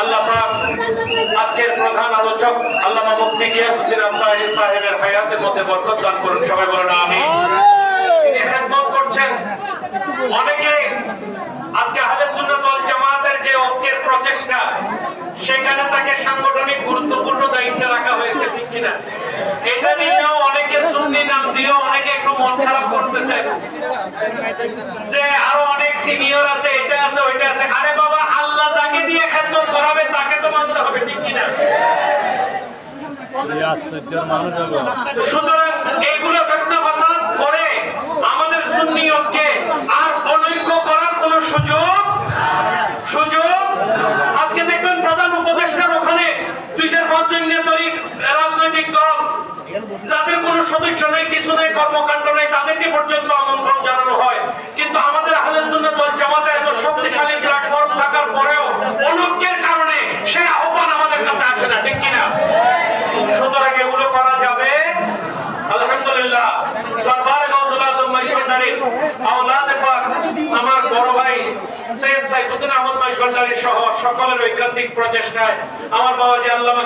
আল্লাহ পাক আজকের প্রধান আলোচক আল্লামা মুফতি গিয়াসউদ্দিন আফতাহি সাহেবের হায়াতের মধ্যে বরকত দান করুন। সবাই বলেন আমিন। তিনি খেদমত করছেন। অনেকে আজকে আহলে সুন্নাত ওয়াল জামাতের যে ঐক্যের প্রচেষ্টা সেখানে তাকে সাংগঠনিক গুরুত্বপূর্ণ দায়িত্বে রাখা হয়েছে ঠিক কিনা? এটা নিয়েও অনেকে সুন্নি নাম দিয়েও অনেকে একটু মন খারাপ করতেছে। যে আরও অনেক সিনিয়র আছে এটা আছে ওইটা আছে। আরে আল্লাহ যাকে দিয়ে খেদমত করাবে তাকে তো মানতে হবে ঠিক কিনা? সুতরাং এইগুলো ফেতনা ফাসাদ করে আমাদের সুন্নি আর অনৈক্য করার কোনো সুযোগ সুযোগ আজকে দেখবেন প্রধান উপদেষ্টার ওখানে দুই চার পাঁচজন নেতরি রাজনৈতিক দল যাদের কোনো সদস্য নেই কিছু নেই কর্মকাণ্ড নেই তাদেরকে পর্যন্ত আমন্ত্রণ জানানো হয়। কিন্তু আমাদের আহলে সুন্নাত জামাতে এত শক্তিশালী প্ল্যাটফর্ম থাকার পরেও অনৈক্যের কারণে সেই আহ্বান আমাদের কাছে আসে না ঠিক কিনা সুতরাং এগুলো করা যাবে আলহামদুলিল্লাহ দরবারে গৌসুল আজম আমার বড় ভাই আহমদ সকলের ঐকান্তিক প্রচেষ্টায় আমার বাবা জি আল্লামা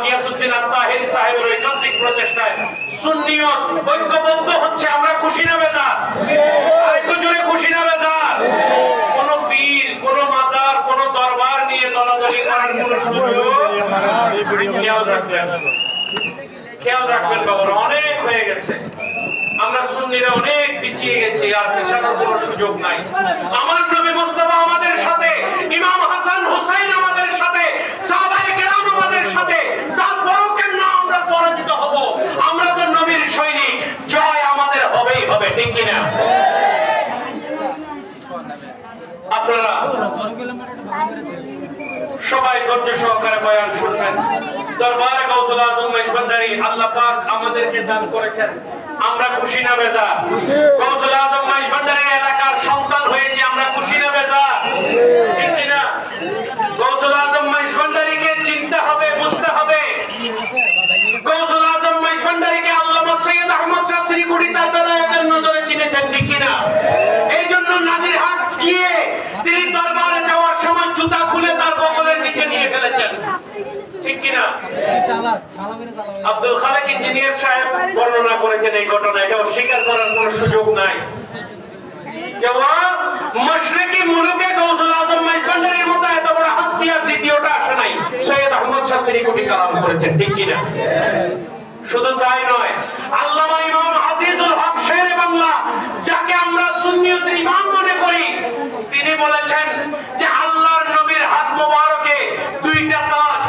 প্রচেষ্টায় হচ্ছে আমরা খুশি না বেজার আরেকটু জোরে খুশি না বেজার কোন পীর কোন মাজার কোন দরবার নিয়ে দলাদলি করার কোন সুযোগ খেয়াল রাখবেন খেয়াল রাখবেন বাবার অনেক হয়ে গেছে আমরা সুন্নিরা অনেক পিছিয়ে গেছি পিছানোর কোনো সুযোগ নাই। আমার নবী মুস্তাফা আমাদের সাথে, ইমাম হাসান হুসাইন আমাদের সাথে, সাহাবায়ে কেরাম আমাদের সাথে। তারপরও কেন আমরা পরাজিত হব? আমরা তো নবীর সৈনিক। জয় আমাদের হবেই হবে, ঠিক কিনা? আপনারা সবাই ধৈর্য সহকারে বয়ান শুনবেন। দরবারে গৌসুল আজম মেজবান্ডারি আল্লাহ পাক আমাদেরকে দান করেছেন। আমরা খুশি না বেজা গৌসুল আজম মেজবান্ডারি এলাকার সন্তান হয়েছে আমরা খুশি না বেজা আব্দুল খালেক ইঞ্জিনিয়ার সাহেব বর্ণনা করেছেন এই ঘটনা এটা অস্বীকার করার কোনো সুযোগ নাই। শুধু তাই নয়, আল্লামা ইমাম আজিজুল হক শেরে বাংলা, যাকে আমরা ইমাম মনে করি, তিনি বলেছেন যে আল্লাহর নবীর হাত মোবারকে দুইটা তাজ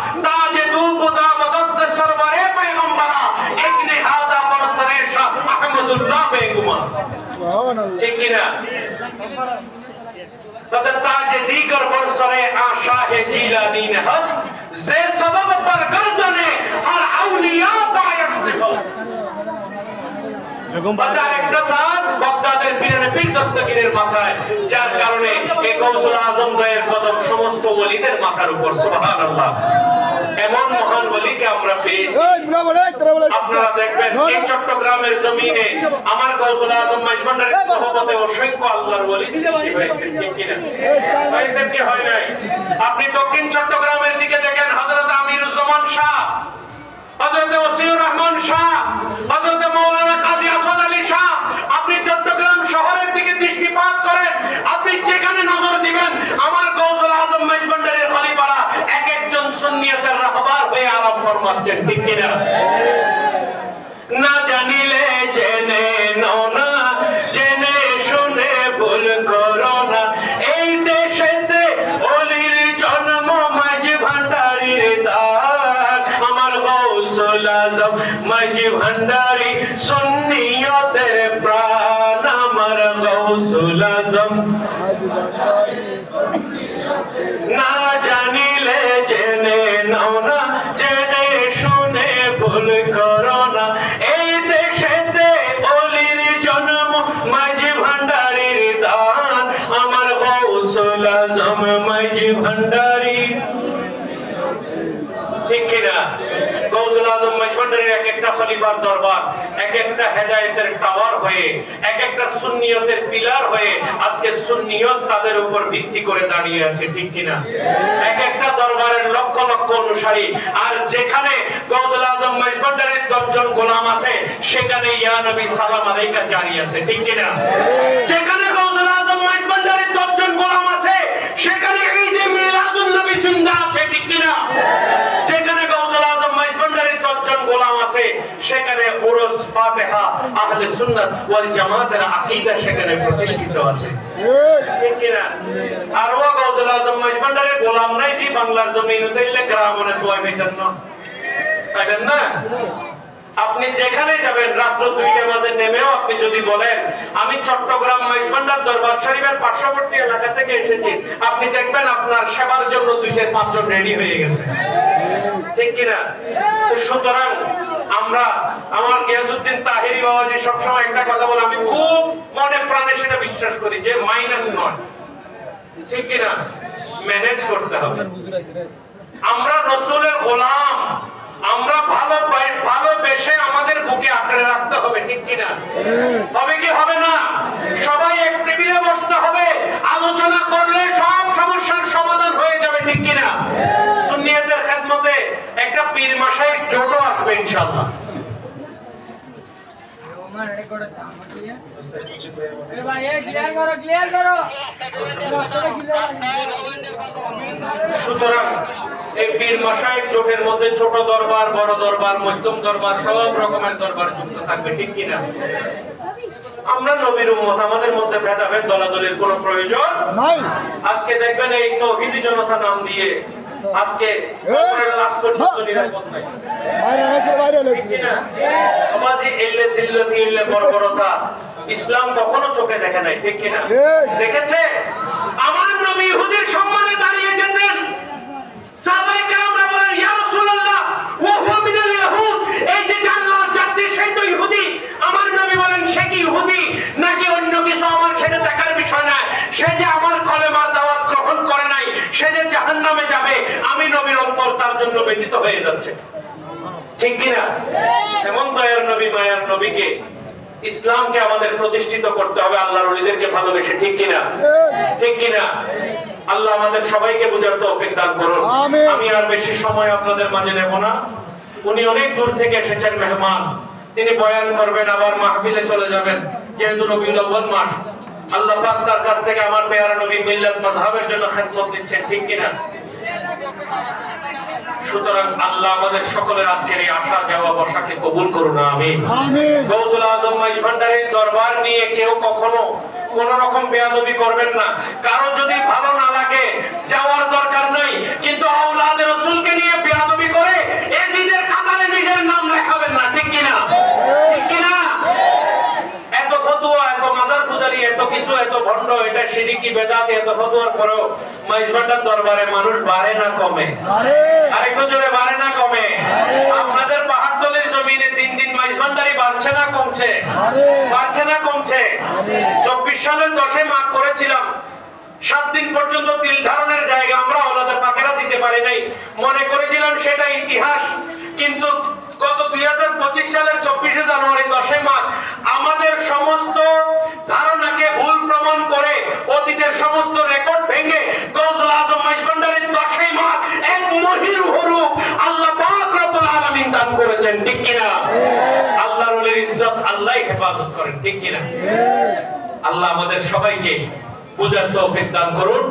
ঠিক কিনা? একটা তাজ বাগদাদের পীরের পীর দস্তগীরের মাথায় যার কারণে এই কৌশল আজম দয়ের কদম সমস্ত ওলিদের মাথার উপর সুবহানাল্লাহ। এমন মহান ওলিকে আমরা পেয়েছি। আপনারা দেখবেন এই চট্টগ্রামের জমিনে আমার কৌশল আজম মাইজভান্ডারের সহবতে অসংখ্য আল্লাহর ওলি সৃষ্টি হয়েছে। ঠিক কিনা? কি হয় নাই? আপনি দক্ষিণ চট্টগ্রামের দিকে দেখেন হযরত আমিরুজ্জামান শাহ হযরত ওসিউর রহমান শাহ হযরত মাওলানা কাজী আসাদ আলী শাহ। আপনি চট্টগ্রাম শহরের দিকে দৃষ্টিপাত করেন আপনি যেখানে নজর দিবেন আমার কৌশল আজম মেজবান্ডারের খলিফারা এক একজন সুন্নিয়তের রাহবার হয়ে ফরমাচ্ছেন ঠিক কিনা? না জানিলে জেনে নাও না জেনে শুনে ভুল করো না। এই দেশেতে অলির জন্ম মাঝি ভান্ডারির দান আমার গৌসুল আজম মাঝি ভান্ডারি সুন্নিয়তের প্রাণ। আমার গৌসুল আজম না গৌসুল আজম মজবন্ডারির এক একটা খলিফার দরবার এক একটা হেদায়েতের টাওয়ার হয়ে এক একটা সুন্নিয়তের পিলার হয়ে আজকে সুন্নিয়ত তাদের উপর ভিত্তি করে দাঁড়িয়ে আছে, ঠিক কিনা? এক একটা দরবারের লক্ষ লক্ষ অনুসারী, আর যেখানে গৌসুল আজম মাইজবান্ডারের দশজন গোলাম আছে, সেখানে ইয়া নবী সালাম আলাইকা জারি আছে, ঠিক কিনা? যেখানে গৌসুল আজম মাইজবান্ডারের দশজন গোলাম আছে, সেখানে ঈদে মিলাদুন নবী জিন্দা আছে, ঠিক কিনা যেখানে গৌসুল আজম মাইজবান্ডারের দশজন গোলাম আছে সেখানে উরুস ফাতিহা, আহলে সুন্নাত ওয়াল জামাতের আকীদা সেখানে প্রতিষ্ঠিত আছে। ঠিক কিনা? আর ও গৌসুল আজম মাইজবান্ডারের গোলাম নাই জি, বাংলার জমিন দিলে গ্রামে দোয়া পেতেন না। পাইবেন না? আপনি যেখানে যাবেন, রাত্র দুইটা বাজে নেমেও আপনি যদি বলেন, আমি চট্টগ্রাম মাইজবান্ডার দরবার শরীফের পার্শ্ববর্তী এলাকা থেকে এসেছি। আপনি দেখবেন আপনার সেবার জন্য দুই চার পাঁচজন রেডি হয়ে গেছে। ঠিক কিনা? সুতরাং আমরা আমার গিয়াসুদ্দিন তাহেরি বাবাজি সবসময় একটা কথা বলে আমি খুব মনে প্রাণে সেটা বিশ্বাস করি যে মাইনাস নয়। ঠিক কিনা ম্যানেজ করতে হবে। আমরা রসুলের গোলাম আমরা ভালো পাই- ভালোবেসে আমাদের বুকে আঁকড়ে রাখতে হবে ঠিক কিনা তবে কি হবে না? करो সুতরাং এই পীর মশাই জোটের মধ্যে ছোট দরবার বড় দরবার মধ্যম দরবার সব রকমের দরবার যুক্ত থাকবে ঠিক কিনা? আমরা নবীর উম্মত আমাদের মধ্যে ভেদাভেদ দলাদলির কোনো প্রয়োজন নাই। আজকে দেখবেন এই তৌহিদি জনতা নাম দিয়ে আজকে? সমাজে এল্লে জিল্লতি এল্লে বর্বরতা ইসলাম কখনো চোখে দেখে নাই ঠিক কিনা। দেখেছে? আমার নবী ইহুদের সম্মানে দাঁড়িয়ে যেতেন সাহাবায়ে কেরামরা বলেন ইয়া রাসূলুল্লাহ ওয়া হুয়া মিনাল ইয়াহুদ এই যে জানলার যাত্রী সেই তো ইহুদি আমার নবী বলেন সে কি ইহুদি নাকি অন্য কিছু আমার সেটা দেখার বিষয় না সে যে আমার কলেমা দাওয়াত গ্রহণ করে নাই সে যে জাহান্নামে যাবে আমি নবীর অন্তর তার জন্য ব্যতীত হয়ে যাচ্ছে। ঠিক কিনা? এমন দয়ার নবী মায়ার নবীকে ইসলামকে আমাদের প্রতিষ্ঠিত করতে হবে আল্লাহর ওলিদেরকে ভালোবেসে। ঠিক কিনা? ঠিক কিনা? আল্লাহ আমাদের সবাইকে বুঝার তৌফিক দান করুন। আমি আর বেশি সময় আপনাদের মাঝে নেব না। উনি অনেক দূর থেকে এসেছেন মেহমান। তিনি বয়ান করবেন আবার মাহফিলে চলে যাবেন যেহেতু রবিউল আউ্বাল মাস। আল্লাহ পাক তার কাছ থেকে আমার পেয়ারা নবী মিল্লাত মাযহাবের জন্য খেদমত দিচ্ছেন ঠিক কিনা? সুতরাং আল্লাহ আমাদের সকলের আজকের এই আশা যাওয়া বসাকে কবুল করুন গৌসুল আজম মাইজ ভান্ডারীর দরবার নিয়ে কেউ কখনো কোন রকম বেয়াদবি করবেন না। কারও যদি ভালো না লাগে যাওয়ার দরকার নাই কিন্তু আউলাদ রসুলকে নিয়ে বেয়াদবি করে এজিদের কাতারে নিজের নাম লেখাবেন না ঠিক কিনা এত ফতুয়া এত এত কিছু এত ভণ্ড এটা সিরিকি বেদাত এত ফতুয়ার পরেও মাইজ দরবারে মানুষ বাড়ে না কমে। আরেকটু জোরে বাড়ে না কমে। আপনাদের পাহাড়তলির জমিনে দিন দিন মাইজবান্দারি বাড়ছে না কমছে। বাড়ছে না কমছে। চব্বিশ সালের দশে মাঘ করেছিলাম। সাত দিন পর্যন্ত তিল ধারণের জায়গা আমরা ওনাদের পাখেরা দিতে পারি নাই। মনে করেছিলাম সেটা ইতিহাস কিন্তু গত দুই হাজার পঁচিশ সালের চব্বিশে জানুয়ারি দশে মাঘ আমাদের সমস্ত ধারণাকে ভুল প্রমাণ করে অতীতের সমস্ত রেকর্ড ভেঙে গৌসুল আজম মাইজবান্ডারের দশে মাঘ এক মহির হরুপ আল্লাহ পাক রব্বুল আলামিন দান করেছেন ঠিক কিনা? আল্লাহর ওলির ইজ্জত আল্লাহই হেফাজত করেন ঠিক কিনা? আল্লাহ আমাদের সবাইকে বুঝার তৌফিক দান করুন।